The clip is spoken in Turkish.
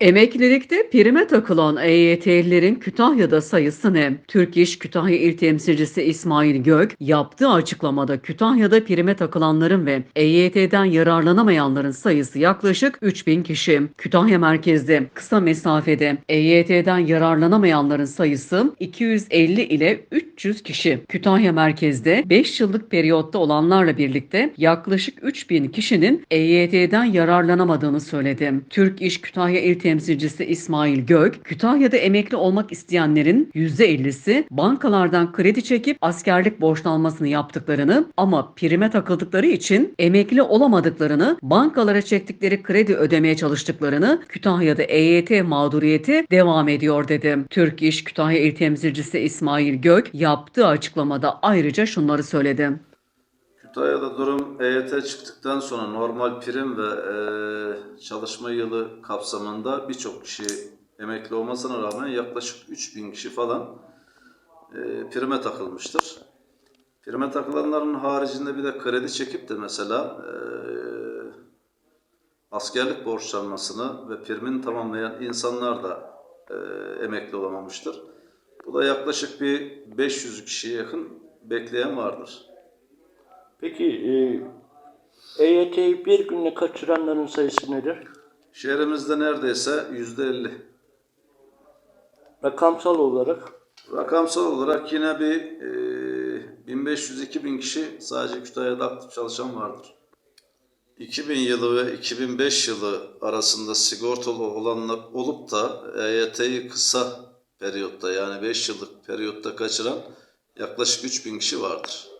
Emeklilikte prime takılan EYT'lilerin Kütahya'da sayısı ne? Türk İş Kütahya İl Temsilcisi İsmail Gök yaptığı açıklamada Kütahya'da prime takılanların ve EYT'den yararlanamayanların sayısı yaklaşık 3000 kişi. Kütahya merkezde kısa mesafede EYT'den yararlanamayanların sayısı 250 ile 300 kişi. Kütahya merkezde 5 yıllık periyotta olanlarla birlikte yaklaşık 3000 kişinin EYT'den yararlanamadığını söyledi. Türk İş Kütahya İl Temsilcisi İsmail Gök, Kütahya'da emekli olmak isteyenlerin %50'si bankalardan kredi çekip askerlik borçlanmasını yaptıklarını ama prime takıldıkları için emekli olamadıklarını, bankalara çektikleri kredi ödemeye çalıştıklarını, Kütahya'da EYT mağduriyeti devam ediyor dedi. Türk İş Kütahya İl Temsilcisi İsmail Gök yaptığı açıklamada ayrıca şunları söyledi. Kütahya'da durum EYT çıktıktan sonra normal prim ve e, çalışma yılı kapsamında birçok kişi emekli olmasına rağmen yaklaşık 3000 kişi falan e, prime takılmıştır. Prime takılanların haricinde bir de kredi çekip de mesela e, askerlik borçlanmasını ve primini tamamlayan insanlar da e, emekli olamamıştır. Bu da yaklaşık bir 500 kişiye yakın bekleyen vardır. Peki e, EYT'yi bir günde kaçıranların sayısı nedir? Şehrimizde neredeyse yüzde elli. Rakamsal olarak Rakamsal olarak yine bir e, 1500-2000 kişi sadece Kütahya'da aktif çalışan vardır. 2000 yılı ve 2005 yılı arasında sigortalı olanlar olup da EYT'yi kısa periyotta yani 5 yıllık periyotta kaçıran yaklaşık 3000 kişi vardır.